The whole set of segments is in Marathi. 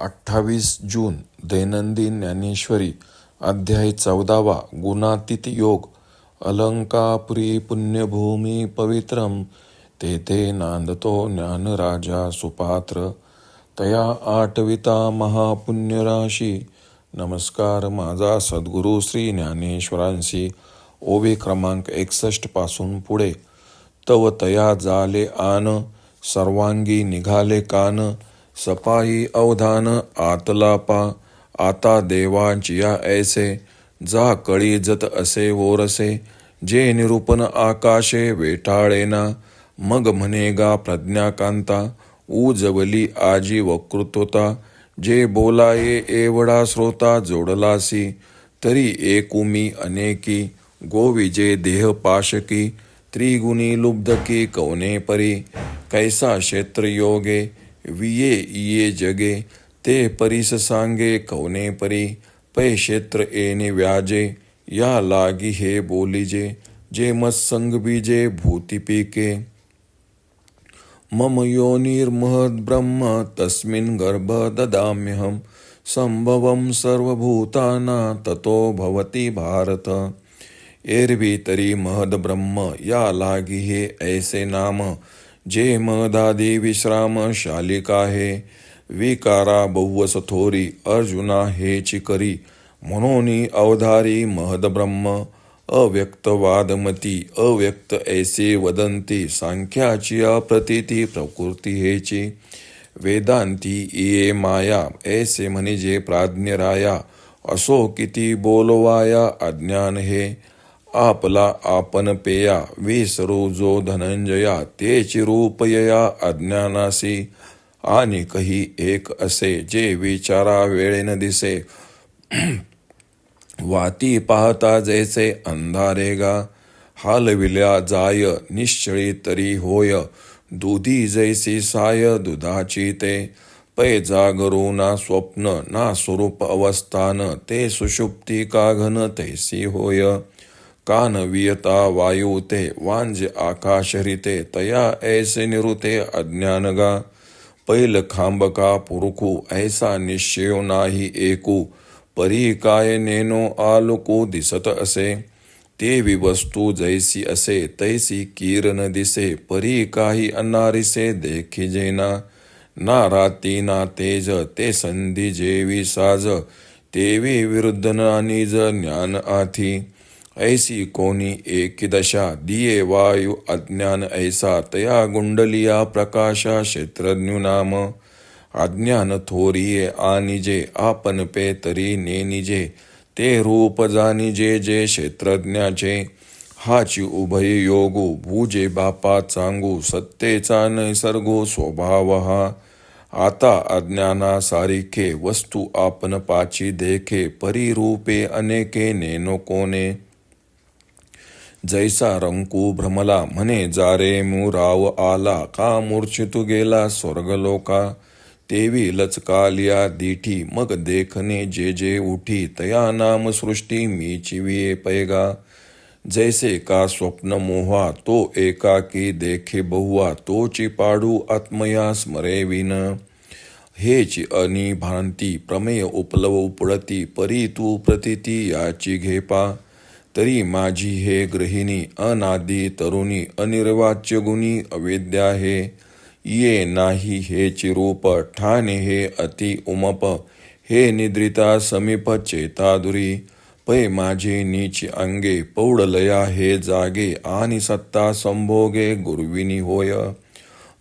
अठ्ठावीस जून दैनंदिन ज्ञानेश्वरी अध्याय चौदावा गुणातीत योग अलंकापुरी पुण्यभूमी पवित्रम तेथे नांदतो ज्ञानराजा सुपात्र तया आठविता महापुण्यराशी नमस्कार माझा सद्गुरू श्री ज्ञानेश्वरांशी ओवी क्रमांक एकसष्टपासून पुढे. तव तया जाले आन सर्वांगी निघाले कान सपाई अवधान आतला पा आता देवांचिया ऐसे जा कळी जत असे वोरसे जे निरूपण आकाशे वेटाळेना मग म्हणेगा प्रज्ञाकांता उजवली आजी वकृतोता जे बोलाये एवढा श्रोता जोडलासी तरी एकुमी अनेकी गोविजे देह पाशकी त्रिगुणी लुब्धकी कवने परी कैसा क्षेत्र योगे विये इये जगे, ते परिस सांगे कवने परी, पै क्षेत्र येणे व्याजे, या लागी हे बोलीजे, जे मत्संग बीजे भूती पिके। मम योनिर्महद्ब्रह्म तस्मिन् गर्भ ददाम्यहं संभवं सर्वभूताना ततो भवती भारत। एरवी तरी महद ब्रह्म, या लागी हे ऐसे नाम जे मदादी विश्राम शालिका हे विकारा बहुवस थोरी अर्जुना हे चिकरी. म्हणून अवधारी महद ब्रह्म अव्यक्तवादमती अव्यक्त ऐसे वदंती सांख्याची अप्रतिती प्रकृती हेची. वेदांती इये माया ऐसे म्हणजे प्राज्ञ राया. असो किती बोलवाया अज्ञान हे. आपला आपण पेया विसरू जो धनंजया ते चिरूपयया अज्ञानासी. आणि कही एक असे जे विचारा वेळेन दिसे. वाती पाहता जैसे अंधारे गा. हालविल्या जाय निश्चळी तरी होय. दुधी जैसी साय दुधाची ते. पै जागरू ना स्वप्न ना स्वरूप अवस्थान. ते सुषुप्ती का घन तैसी होय. कान वियता वायू ते वांज आकाश हरिते तया ऐसे निरुते अज्ञान गा पैल खांबका पुरुखू, ऐसा निश्चयो नाही एकू। परी काय नेनो आलोको दिसत असे। ते विवस्तू जैसी असे, तैसी कीर दिसे। परी काही अनारिसे देखिजेना ना राती ना तेज, ते संधी जेवी साज। तेवी विरुद्ध ना निज ज्ञान आथी। ऐसी कोणी एक दशा दिये वायू अज्ञान ऐसा तया गुंडलिया प्रकाशा क्षेत्रज्ञ नाम अज्ञान थोरिये आनिजे आपण पे तरी नेनिजे ते रूप जानिजे जे क्षेत्रज्ञाचे। हाची उभय योगु भूजे बापा चांगू सत्तेचा नैसर्गो स्वभाव। हा आता अज्ञाना सारिखे वस्तू आपण पाची देखे परिरूपे अनेके नेनो कोने। जैसा रंकू भ्रमला म्हणे जारे मुराव आला का मूर्छितू गेला स्वर्गलोका? तेवी लचकालिया दिठी मग देखने जे जे उठी तया नाम सृष्टी मी चिविये पैगा। जैसे का स्वप्न मोहा तो एकाकी देखे बहुवा तोची पाडू आत्मया स्मरे विन। अनि अनिभांती प्रमेय उपलव उपडती परी तू प्रतिती याची घेपा। तरी माझी हे गृहिणी अनादी तरुणी अनिर्वाच्य गुणी अवेद्या हे ये नाही हे चिरूप ठाणे हे अति उमप हे निद्रिता समीप चेतादुरी. पै माझे नीच अंगे पौडलया हे जागे आणि सत्ता संभोगे गुरुविनी होय.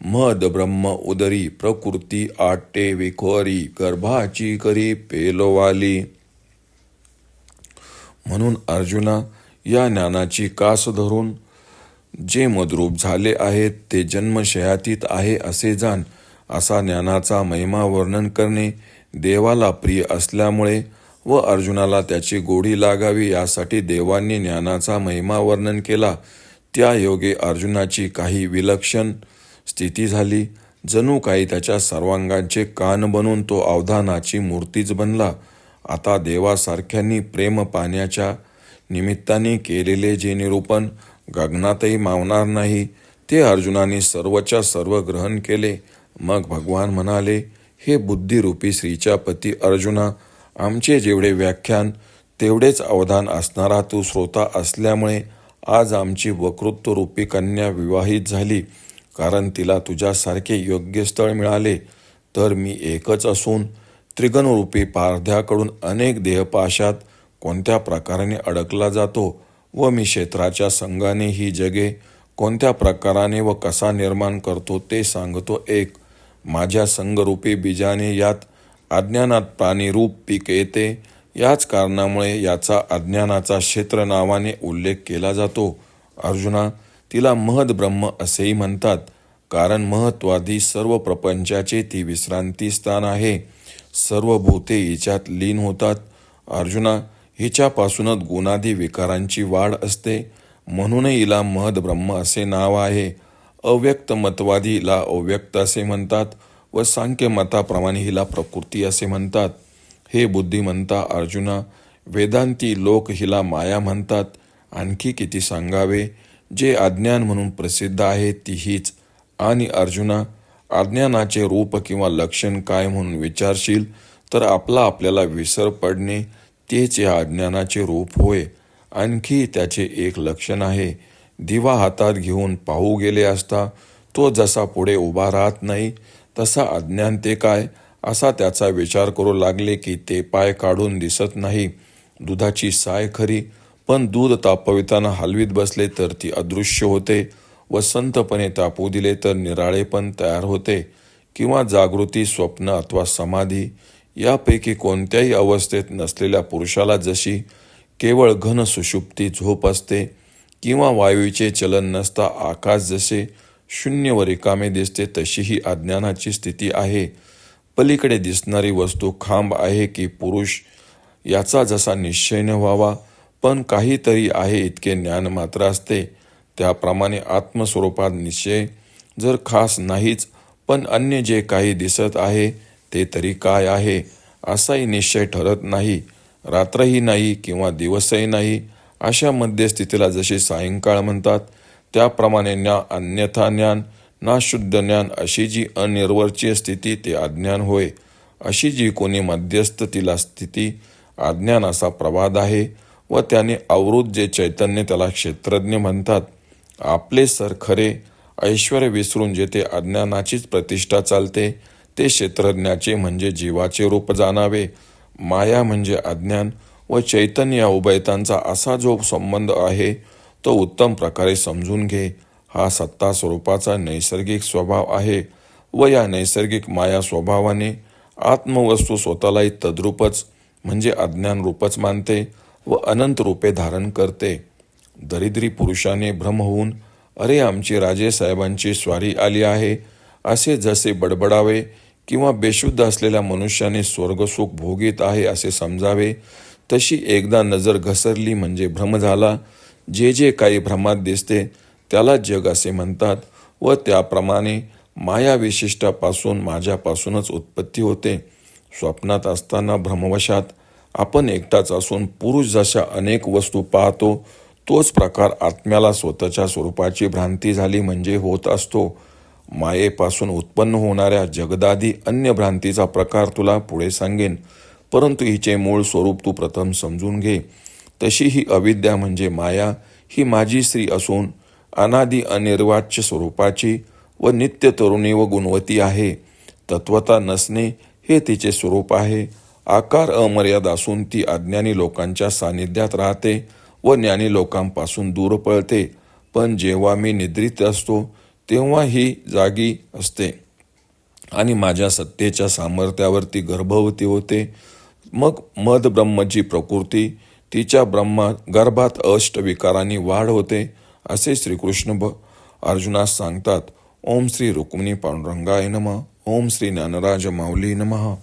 मद ब्रह्म उदरी प्रकृती आटे विखोरी गर्भाची करी पेलोवाली. म्हणून अर्जुना या ज्ञानाची कास धरून जे मद्रूप झाले आहेत ते जन्मशयातीत आहे असे जाण असा ज्ञानाचा महिमा वर्णन करणे देवाला प्रिय असल्यामुळे व अर्जुनाला त्याची गोडी लागावी यासाठी देवांनी ज्ञानाचा महिमा वर्णन केला त्या योगे अर्जुनाची काही विलक्षण स्थिती झाली. जणू काही त्याच्या सर्वांगांचे कान बनून तो अवधानाची मूर्तीच बनला. आता देवासारख्यांनी प्रेम पाण्याच्या निमित्ताने केलेले जे निरूपण गगनातही मावणार नाही ते अर्जुनाने सर्वच्या सर्व ग्रहण केले. मग भगवान म्हणाले हे बुद्धिरूपी श्रीच्या पती अर्जुना आमचे जेवढे व्याख्यान तेवढेच अवधान असणारा तू श्रोता असल्यामुळे आज आमची वक्तृत्वरूपी कन्या विवाहित झाली. कारण तिला तुझ्यासारखे योग्य स्थळ मिळाले तर मी एकच असून त्रिगणरूपी पारध्याकडून अनेक देहपाशात कोणत्या प्रकाराने अडकला जातो व मी क्षेत्राच्या संघाने ही जगे कोणत्या प्रकाराने व कसा निर्माण करतो ते सांगतो एक. माझ्या संघरूपी बीजाने यात अज्ञानात प्राणीरूप पीक येते. याच कारणामुळे याचा अज्ञानाचा क्षेत्र नावाने उल्लेख केला जातो. अर्जुना तिला महद ब्रह्म असेही म्हणतात. कारण महत्वादी सर्व प्रपंचाचे ती विश्रांती स्थान आहे. सर्व भूते हिच्यात लीन होतात. अर्जुना हिच्यापासूनच गुणादी विकारांची वाढ असते. म्हणून हिला महद ब्रह्म असे नाव आहे. अव्यक्त मतवादीला अव्यक्त असे म्हणतात व सांख्य मताप्रमाणे हिला प्रकृती असे म्हणतात. हे बुद्धिमंता अर्जुना वेदांती लोक हिला माया म्हणतात. आणखी किती सांगावे? जे अज्ञान म्हणून प्रसिद्ध आहे ती हीच आणि अर्जुना अज्ञानाचे रूप किंवा लक्षण काय म्हणून विचारशील तर आपला आपल्याला विसर पडणे तेच या अज्ञानाचे रूप होय. आणखी त्याचे एक लक्षण आहे दिवा हातात घेऊन पाहू गेले असता तो जसा पुढे उभा राहत नाही तसा अज्ञान ते काय? असा त्याचा विचार करू लागले की ते पाय काढून दिसत नाही. दुधाची साय खरी पण दूध तापविताना हलवीत बसले तर ती अदृश्य होते. वसंतपणे तापू दिले तर निराळेपण तयार होते किंवा जागृती स्वप्न अथवा समाधी यापैकी कोणत्याही अवस्थेत नसलेल्या पुरुषाला जशी केवळ घन सुषुप्ती झोप असते किंवा वायूचे चलन नसता आकाश जसे शून्य व रिकामे दिसते तशी ही अज्ञानाची स्थिती आहे. पलीकडे दिसणारी वस्तू खांब आहे की पुरुष याचा जसा निश्चय न व्हावा पण काहीतरी आहे इतके ज्ञान मात्र असते. त्याप्रमाणे आत्मस्वरूपात निश्चय जर खास नाहीच पण अन्य जे काही दिसत आहे ते तरी काय आहे असाही निश्चय ठरत नाही. रात्रही नाही किंवा दिवसही नाही अशा मध्यस्थितीला जशी सायंकाळ म्हणतात त्याप्रमाणे ना अन्यथा ज्ञान ना शुद्ध ज्ञान अशी जी अनिर्वचीय स्थिती ते अज्ञान होय. अशी जी कोणी मध्यस्थ तिला स्थिती अज्ञान असा प्रवाद आहे व त्याने आवृत जे चैतन्य त्याला क्षेत्रज्ञ म्हणतात आपले सर खरे ऐश्वर विसरून जेथे अज्ञानाचीच प्रतिष्ठा चालते ते क्षेत्रज्ञाचे म्हणजे जीवाचे रूप जाणावे. माया म्हणजे अज्ञान व चैतन्य या उभयतांचा असा जो संबंध आहे तो उत्तम प्रकारे समजून घे. हा सत्ता स्वरूपाचा नैसर्गिक स्वभाव आहे व या नैसर्गिक माया स्वभावाने आत्मवस्तू स्वतःलाही तद्रूपच म्हणजे अज्ञान रूपच मानते व अनंत रूपे धारण करते. दरिद्री पुरुषाने भ्रम होऊन अरे आमची राजे साहेबांची स्वारी आली आहे. असे जसे बडबडावे किंवा बेशुद्ध असलेल्या मनुष्याने स्वर्गसुख भोगीत आहे असे समजावे तशी एकदा नजर घसरली म्हणजे भ्रम झाला. जे जे काही भ्रमात दिसते त्याला जग असे म्हणतात व त्याप्रमाणे माया विशिष्टापासून माझ्यापासूनच उत्पत्ती होते. स्वप्नात असताना भ्रमवशात आपण एकटाच असून पुरुष जशा अनेक वस्तू पाहतो तोच प्रकार आत्म्याला स्वतःच्या स्वरूपाची भ्रांती झाली म्हणजे होत असतो. मायेपासून उत्पन्न होणाऱ्या जगदादी अन्य भ्रांतीचा प्रकार तुला पुढे सांगेन. परंतु हिचे मूळ स्वरूप तू प्रथम समजून घे. तशी ही अविद्या म्हणजे माया ही माझी स्त्री असून अनादी अनिर्वाच्य स्वरूपाची व नित्य तरुणी व गुणवती आहे. तत्वता नसणे हे तिचे स्वरूप आहे. आकार अमर्याद असून ती अज्ञानी लोकांच्या सानिध्यात राहते. व ज्ञानी लोकांपासून दूर पळते. पण जेव्हा मी निद्रित असतो तेव्हा ही जागी असते. आणि माझ्या सत्तेच्या सामर्थ्यावरती गर्भवती होते. मग मद ब्रह्मची प्रकृती तिच्या ब्रह्मा गर्भात अष्टविकारांनी वाढ होते असे श्रीकृष्ण भ अर्जुनास सांगतात. ओम श्री रुक्मिणी पांडुरंगाय नम. ओम श्री ज्ञानराज माऊली नमः.